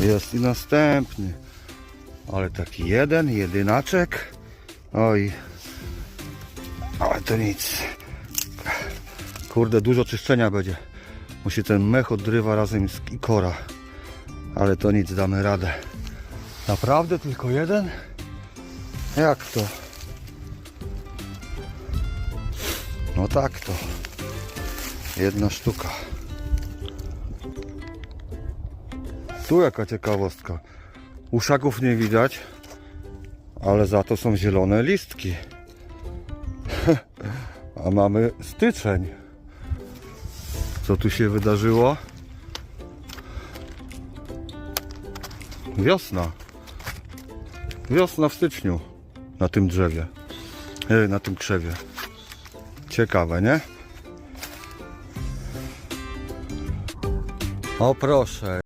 Jest i następny. Ale taki jeden, jedynaczek. Oj. Ale to nic. Kurde, dużo czyszczenia będzie. Musi ten mech odrywa razem z ikora. Ale to nic, damy radę. Naprawdę tylko jeden? Jak to? No tak to. Jedna sztuka. Tu jaka ciekawostka. Uszaków nie widać, ale za to są zielone listki. A mamy styczeń. Co tu się wydarzyło? Wiosna. Wiosna w styczniu na tym drzewie. E, na tym krzewie. Ciekawe, nie? O proszę.